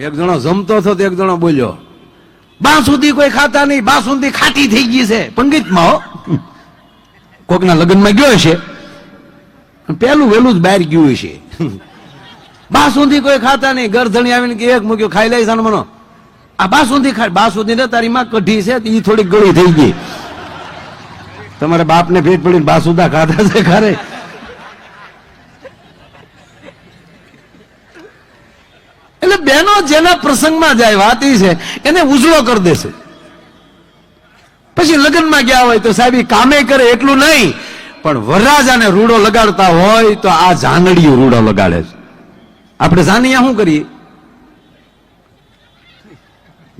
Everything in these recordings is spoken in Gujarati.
એક જણો જમતો હતો એક જણો બોલ્યો બાસુંદી કોઈ ખાતા નહીં બાસુંદી ખાટી થઈ ગઈ છે. પંડિતમાં હો. કોકના લગ્નમાં ગયો છે પેલું વેલું જ બહાર ગયું છે બાસુંદી કોઈ ખાતા નહીં. ગરધણી આવીને કે એક મૂક્યો, ખાઈ લઈશ અને મનો. આ બાસુંદી ખાય બાસુંદી ને તારી માં કઢી છે એ થોડી ગળી થઈ ગઈ. તમારા બાપને ભેટ પડીને બાસુદા ખાધા છે ખરે એટલે જેના પ્રસંગમાં જાય, વાત છે, એને ઉજળો કરી દેશે. પછી લગ્નમાં ગયા હોય તો સાહેબ કામે કરે એટલું નહીં, પણ વરરાજાને રૂડો લગાડતા હોય તો આ જાનડીયું રૂડો લગાડે છે. આપણે જાનિયા શું કરીએ?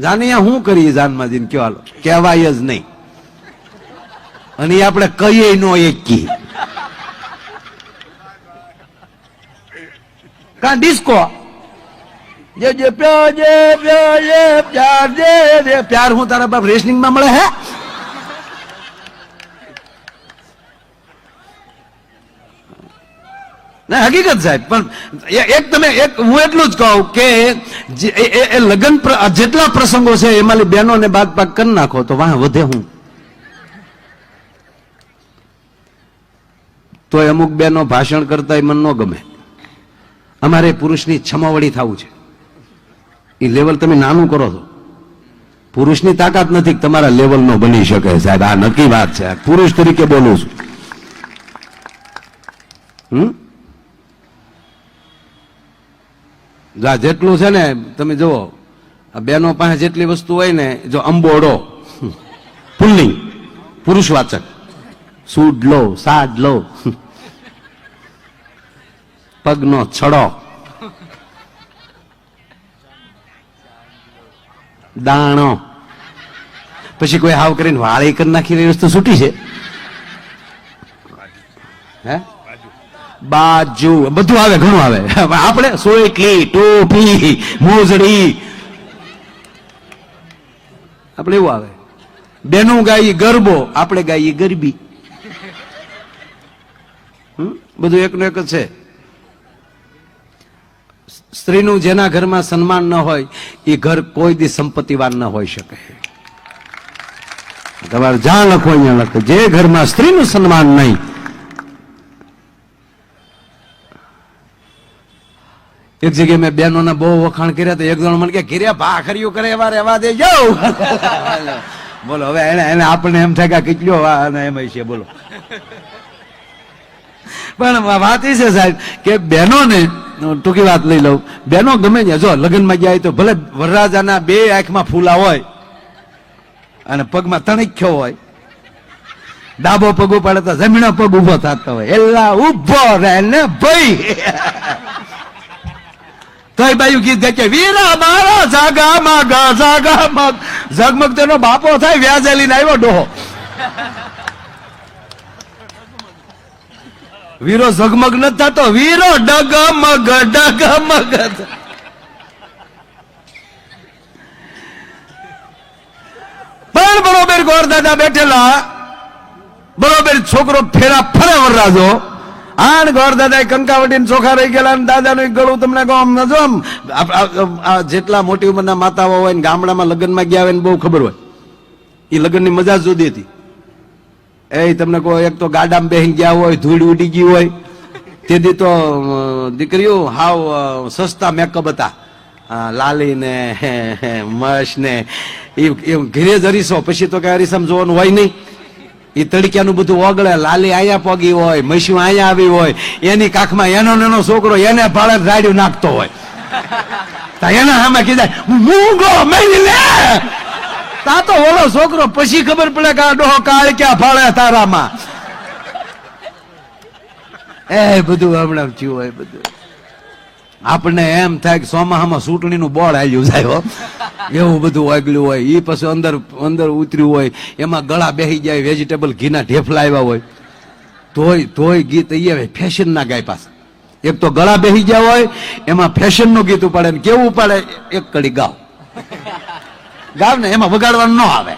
જાનિયા શું કરીએ જાનમાં જઈને કયો હાલો. કહેવાય જ નહીં. અને એ આપણે કહીએ નો એકી કા ડિસ્કો? પ્યાર હું તારા બાપ રેસલિંગમાં મળે હે? હકીકત સાહેબ, પણ એક તમે એક હું એટલું જ કહું કે એ- લગ્ન જેટલા પ્રસંગો છે, એમાં બહેનોને બાદ પાક કરી નાખો તો વાહ, વધે હું. તો અમુક બહેનો ભાષણ કરતા મન ન ગમે. અમારે પુરુષની છમાવડી થવું છે. એ લેવલ તમે નાનું કરો છો. પુરુષની તાકાત નથી તમારા લેવલ નો બની શકે સાહેબ. આ નક્કી વાત છે. પુરુષ તરીકે બોલું છું. હમ? જા જેટલું છે ને, તમે જુઓ બેનો પાસે જેટલી વસ્તુ હોય ને, જો અંબોડો પુલ્લિંગ, પુરુષવાચક સૂડ લો સાડ લો પગનો છડો દાણો. પછી કોઈ હાવ કરીને વાળી કરી નાખી એ વસ્તુ છૂટી છે. હે? બાજુ. બધું આવે, ઘણું આવે. આપણે સોયટલી, ટોપી, મોજડી. આપણે એવું આવે. બેનું ગાઈ ગરબો, આપણે ગાઈએ ગરબી? બધું એકનું એક જ છે. સ્ત્રીનું જેના ઘરમાં સન્માન ન હોય એ ઘર કોઈ દી સંપત્તિવાન ન હોઈ શકે. તમારે જ્યાં લખો, અહીંયા લખો. જે ઘરમાં સ્ત્રીનું સન્માન નહીં. એક જગ્યાએ મેં બહેનોના બહુ વખાણ કર્યા તો એક જણ મને કે ઘેર્યા ભાખરીઓ કરે એવા રહેવા દે જાઉં બોલો, હવે એને એને આપણને એમ થાય કે કેટલો અને એમ છે બોલો. પણ વાત એ છે સાહેબ કે બહેનોને ટૂંકી વાત લઈ લઉં. બેનો ગમે છે જો, લગ્નમાં જાય તો ભલે વરરાજાના બે આંખમાં ફૂલા હોય અને પગમાં તણખ્યો હોય, ડાબો પગ ઉપાડે તો જમીનો પગ ઊભો થતો હોય. એલા ઊભો રહે ને ભાઈ. તોય બાયુ ગીત ગાય કે, વીરા મારા જાગા માગા જાગા મગ. ઝગમગ તેનો બાપો થાય વ્યાજે લઈને આવ્યો ડોહો. વીરો ઝગમગ ન થતો, વીરો ડગમગ ડગમગ. પણ બરોબર ગોર દાદા બેઠેલા, બરોબર છોકરો ફેરા ફરે વરરાજો. આણ ગોર દાદા કંકાવટી ચોખા રહી ગયેલા અને દાદાનું ગળું તમને કહો આમ જો આમ જેટલા મોટી ઉંમરના માતાઓ હોય ને ગામડામાં લગ્નમાં ગયા હોય બહુ ખબર હોય. એ લગ્નની મજા જુદી હતી. એ તમને કહો એક તો ગાડામાં બેહી ગયા હોય, ધૂળ ઉડી ગઈ હોય, તેથી તો દીકરીઓ, હાવ સસ્તા મેકઅપ હતા. લાલી ને મશ ને એ ઘરે જ અરીસો. પછી તો કઈ અરીસામાં જોવાનું હોય નહીં. એ તડક્યાનું બધું ઓગળે, લાલી અહીંયા પગી હોય મૈસું અહીંયા આવી હોય. એની કાખમાં એનો નાનો છોકરો એને ભાડે રાડ્યું નાખતો હોય. એના સામે કીધા, મૂંગો, મેલી લે! તા તો ઓલો છોકરો પછી ખબર પડે કે આ ડોહો કાળ ક્યાં ફાળે તારામાં. એ બધું હમણાં થયું હોય બધું. આપણને એમ થાય કે સોમાહામાં ચૂંટણીનું બોર્ડ આવ્યું જાય એવું બધું વાગલું હોય. એ પછી અંદર અંદર ઉતર્યું હોય. એમાં ગળા બેસી જાય વેજીટેબલ ઘીના ઢેફલા આવ્યા હોય. તોય તોય ગીત અહીંયા ફેશન ના ગાય પાસે એક તો ગળા બેસી ગયા હોય, એમાં ફેશનનું ગીત ઉપાડે ને કેવું ઉપાડે? એક કડી ગાવ. ગાવને એમાં વગાડવાનું ન આવે.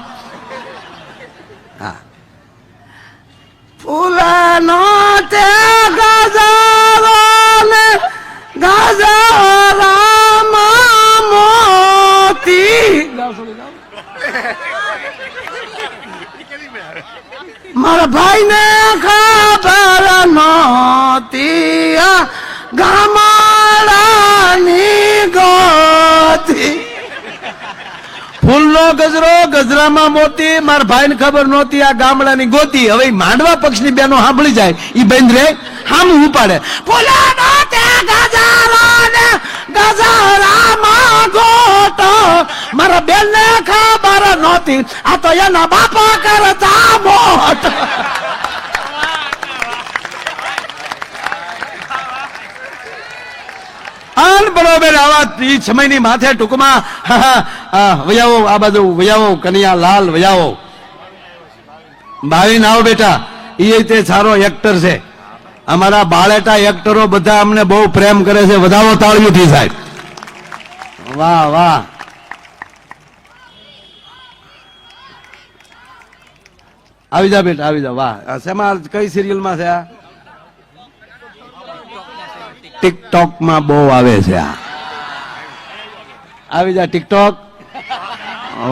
ફૂલનો તે ગજારોને ગજારામાં મોતી. મારા ભાઈને ખબર નહોતી. ગામા ફૂલનો ગજરો, ગજરામાં મોતી, મારા ભાઈને ખબર નહોતી આ ગામડાની ગોતી. હવે માંડવા પક્ષની બેનો સાંભળી જાય. એ બેન રે, હામ ઉપાડે. મારા બેન ને ખબર નહોતી. આ તો એના બાપા કરતા મોટ આન બરોબર આવા એ સમયની માથે ટૂંકમાં. વયાવો, આ બાજુ વયાવો, કનૈયા લાલ વયાવો. ભાવિન આવો બેટા એ તે સારો એક્ટર છે. અમારા બાળેટા એક્ટરો બધા અમને બહુ પ્રેમ કરે છે. વધાવો તાળીઓથી સાહેબ. વાહ વાહ. આવી જા બેટા, આવી જા. વાહ. શેમાં? કઈ સિરિયલમાં છે આ? ટિકટોકમાં બહુ આવે છે આવી જા ટિકટોક.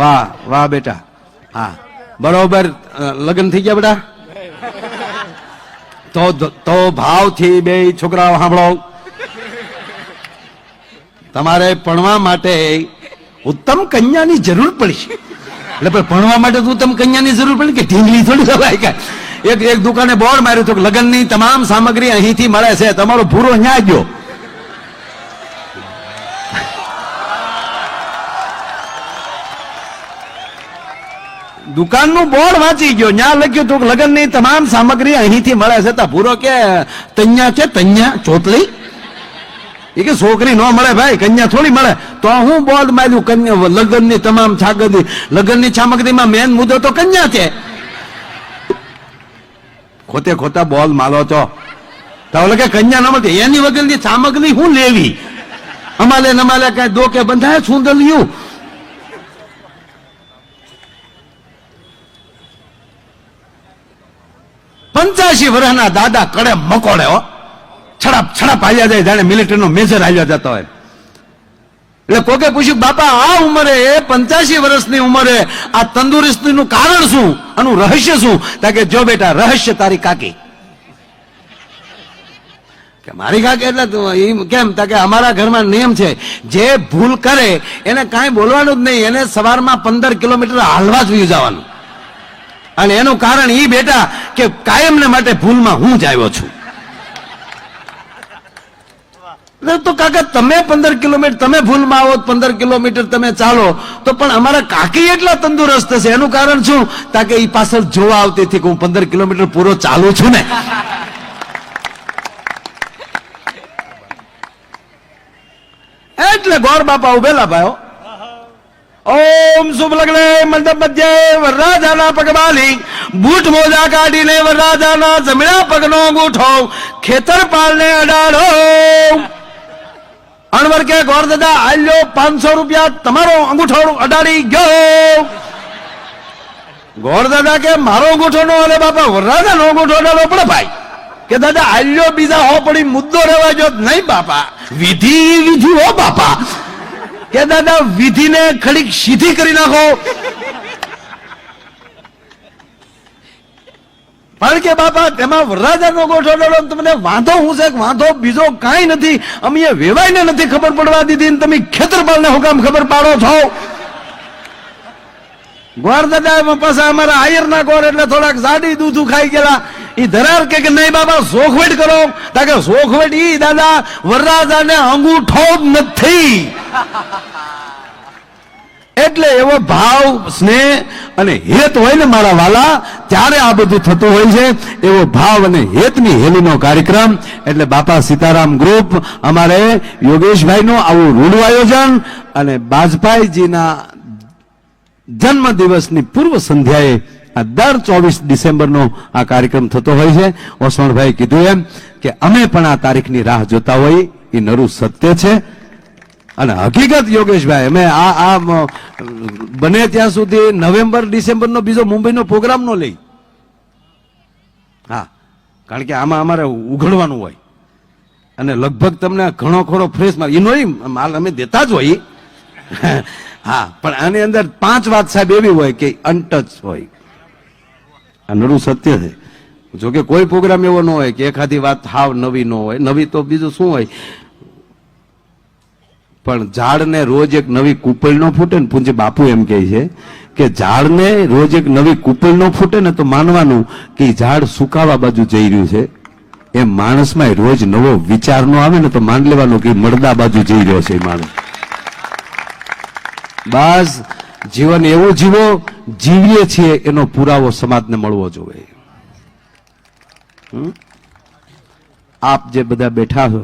વાહ વાહ બેટા. હા. બરોબર લગ્ન થઈ ગયા બેટા? તો તો ભાવથી બે છોકરાઓ સાંભળો. તમારે ભણવા માટે ઉત્તમ કન્યાની જરૂર પડશે. એટલે ભણવા માટે તો ઉત્તમ કન્યાની જરૂર પડી કે ઢીંગલી થોડી સવાય કે એક એક દુકાને બોર્ડ માર્યું હતું કે લગ્નની તમામ સામગ્રી અહીંથી મળે છે. તમારો ભૂરો ન્યા ગયો. દુકાનનું બોર્ડ વાંચી ગયો. ન્યા લખ્યું હતું કે લગ્નની તમામ સામગ્રી અહીંથી મળે છે. તા ભૂરો કે તન્યા છે તૈયા ચોટલી? એ કે છોકરી ન મળે ભાઈ, કન્યા થોડી મળે. તો હું બોર્ડ માર્યું, કન્યા, લગ્નની તમામ સામગ્રી લગ્નની સામગ્રીમાં મેન મુદ્દો તો કન્યા છે. ખોતે ખોટા બોલ માલો છો. તો કે કન્યા ન મળતી એની વગરની સામગ્રી હું લેવી? અમાલે નમાલે કઈ દો કે બંધાય સુંદરલિયું પંચ્યાસી વર્ષના દાદા કડે મકોડે છડપ છડપ હાલ્યા જાય, જાણે મિલિટરીનો મેજર હાલ્યા જતો હોય. એટલે કોકે પૂછ્યું, બાપા, આ ઉંમરે પંચ્યાસી વર્ષની ઉંમરે આ તંદુરસ્તીનું કારણ શું? આનું રહસ્ય શું? કે, જો બેટા, રહસ્ય તારી કાકી. કે, મારી કાકી? એટલે તો કેમ? કે, અમારા ઘરમાં નિયમ છે, જે ભૂલ કરે, એને કાંઈ બોલવાનું જ નહીં, એને સવારમાં પંદર કિલોમીટર હાલવા જ જવાનું અને એનું કારણ એ બેટા કે કાયમને માટે ભૂલમાં હું જ આવ્યો છું એટલે તો કાકા, તમે પંદર કિલોમીટર, તમે ભૂલમાં આવો, પંદર કિલોમીટર તમે ચાલો, તો પણ અમારા કાકી એટલા તંદુરસ્ત છે. એનું કારણ શું? તાકે એ પાછળ જોવા આવતી હતી કે હું પંદર કિલોમીટર પૂરો ચાલુ છું ને. એટલે ગોર બાપા ઉભેલા ભાઈઓ ઓમ શુભ લગ્ને મંડપ મધ્ય વરરાજાના પગબાલી, બૂટ મોજા કાઢીને વરરાજાના જમણા પગનો અંગૂઠો ખેતરપાલને અડાડો. અણવર કે ગોર દાદા, આલ્યો પાંચસો રૂપિયા, તમારો અંગૂઠો અડાડી ગયો. ગોર દાદા કે, મારો અંગૂઠો નો અલે બાપા વરરાજા નો અંગૂઠો અડાડો પડે ભાઈ. કે, દાદા, આલ્યો બીજા હો પડી મુદ્દો રહેવા જો નહીં બાપા. વિધિ વિધિ હો બાપા. કે, દાદા, વિધિને ખડીક સીધી કરી નાખો. પણ કે બાપા, તેમાં વરરાજાનો ગોઠો ડોળો તમને વાંધો હું છે વાંધો બીજો કાંઈ નથી. અમે વેવાઈને નથી ખબર પડવા દીધી તમે ખેતરપાલને હુકામ ખબર પાડો છો? ગોર દાદા પાસે અમારા આયર ના ગોર એટલે થોડાક જાડી દૂધું ખાઈ ગયેલા. એ ધરાર કે કે નહીં બાબા સોખવેટ કરો. તાકે સોખવેટ ઈ દાદા, વરરાજાને અંગૂઠો જ નથી. એટલે એવો ભાવ, સ્નેહ અને હેત હોય ને મારા વાલા, ત્યારે આ બધું થતું હોય છે. એવો ભાવ અને હેતની હેલીનો કાર્યક્રમ. એટલે બાપા સીતારામ ગ્રુપ, અમારે યોગેશભાઈનું આવું રૂડું આયોજન અને બાજપાઈજીના જન્મ દિવસની પૂર્વ સંધ્યાએ આ દર ચોવીસ ડિસેમ્બરનો આ કાર્યક્રમ થતો હોય છે. ઓસણભાઈ કીધું એમ કે અમે પણ આ તારીખની રાહ જોતા હોય, એ નરું સત્ય છે. અને હકીકત યોગેશભાઈ, અમે આ આ બને ત્યાં સુધી નવેમ્બર, ડિસેમ્બરનો બીજો મુંબઈનો પ્રોગ્રામ નો લઈ. હા, કારણ કે આમાં અમારે ઉઘડવાનું હોય. અને લગભગ તમને ઘણો ખરો ફ્રેશ માલ એનો માલ અમે દેતા જ હોય. હા, પણ આની અંદર પાંચ વાત સાહેબ એવી હોય કે અનટચ હોય. આ નરું સત્ય છે. જોકે કોઈ પ્રોગ્રામ એવો ન હોય કે એખાદી વાત હાવ નવી ન હોય. નવી તો બીજું શું હોય? પણ ઝાડને રોજ એક નવી કુપલ ન ફૂટે ને પૂંજે બાપુ એમ કહે છે કે ઝાડને રોજ એક નવી કુપલ ન ફૂટે ને તો માનવાનું કે ઝાડ સુકાવા બાજુ જઈ રહ્યું છે. એમ માણસમાં રોજ નવો વિચાર નો આવે ને તો માન લેવાનું કે મળદા બાજુ જઈ રહ્યો છે માણસ. બસ જીવન એવું જીવો, જીવીએ છીએ એનો પુરાવો સમાજને મળવો જોઈએ? આપ જે બધા બેઠા છો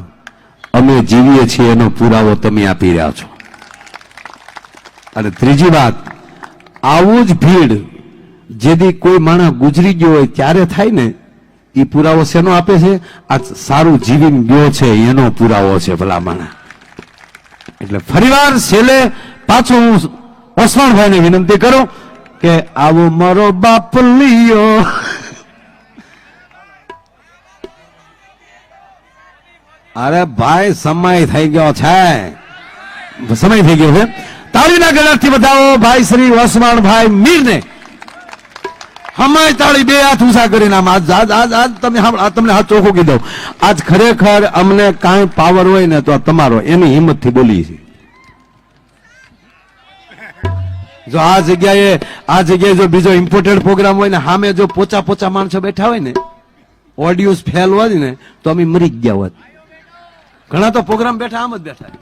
અમે જીવીએ છીએ એનો પુરાવો તમે આપી રહ્યા છો. અને ત્રીજી વાત, આવું જ ભીડ જેથી કોઈ માણસ ગુજરી ગયો હોય ત્યારે થાય ને, એ પુરાવો શેનો આપે છે? આ સારું જીવીને ગયો છે, એનો પુરાવો છે ભલા માણસ એટલે ફરીવાર છેલ્લે પાછું હું ઓસવાણભાઈને વિનંતી કરું કે આવો મારો બાપ લિયો. અરે ભાઈ, સમય થઈ ગયો છે. સમય થઈ ગયો છે. તાળીના ગળાથી બતાવો ભાઈ શ્રી ઓસમાણભાઈ મીરને. હમાય તાળી બે હાથ ઊંચા કરીને આમ આજ આજ આજ આજ તમે તમને હાથ ચોખ્ખું કીધું. આજ ખરેખર અમને કાંઈ પાવર હોય ને તો તમારો, એની હિંમતથી બોલીએ છીએ. જો આ જગ્યાએ આ જગ્યાએ જો બીજો ઇમ્પોર્ટન્ટ પ્રોગ્રામ હોય ને સામે જો પોચા પોચા માણસો બેઠા હોય ને ઓડિયોસ ફેલ હોય ને, તો અમે મરી ગયા હોત. ઘણા તો પ્રોગ્રામ બેઠા આમ જ બેઠા.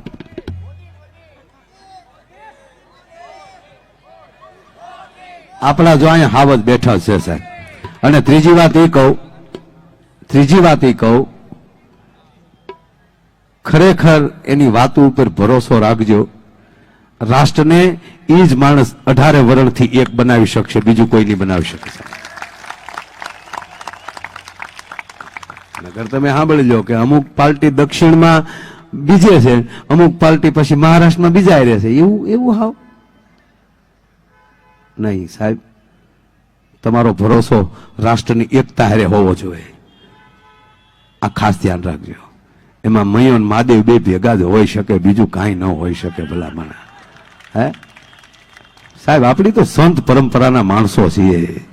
આપણા જો અહીંયા હાવજ બેઠા છે સાહેબ. અને ત્રીજી વાત એ કહું, ત્રીજી વાત એ કહું, ખરેખર એની વાતો ઉપર ભરોસો રાખજો. રાષ્ટ્રને એ જ માણસ અઢારે વરણથી એક બનાવી શકશે, બીજું કોઈ નહીં બનાવી શકે નગર તમે સાંભળી લો કે અમુક પાર્ટી દક્ષિણમાં બીજે છે, અમુક પાર્ટી પછી મહારાષ્ટ્રમાં બીજા રહેશે એવું એવું હાવ? નહીં, સાહેબ, તમારો ભરોસો રાષ્ટ્રની એકતા હારે હોવો જોઈએ. આ ખાસ ધ્યાન રાખજો. એમાં મયોન મહાદેવ બે ભેગા જ હોઈ શકે, બીજું કાંઈ ન હોઈ શકે ભલા મને હે? સાહેબ, આપણી તો સંત પરંપરાના માણસો છીએ.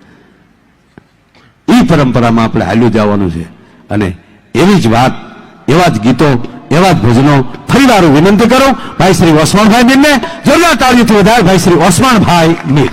એ પરંપરામાં આપણે હાલ્યું જવાનું છે. અને એવી જ વાત, એવા જ ગીતો, એવા જ ભજનો ફરી વાર વિનંતી કરું, ભાઈ શ્રી ઓસમાણભાઈ મીરને જોરદાર તાળીઓથી વધારે ભાઈ શ્રી ઓસમાણભાઈ મીર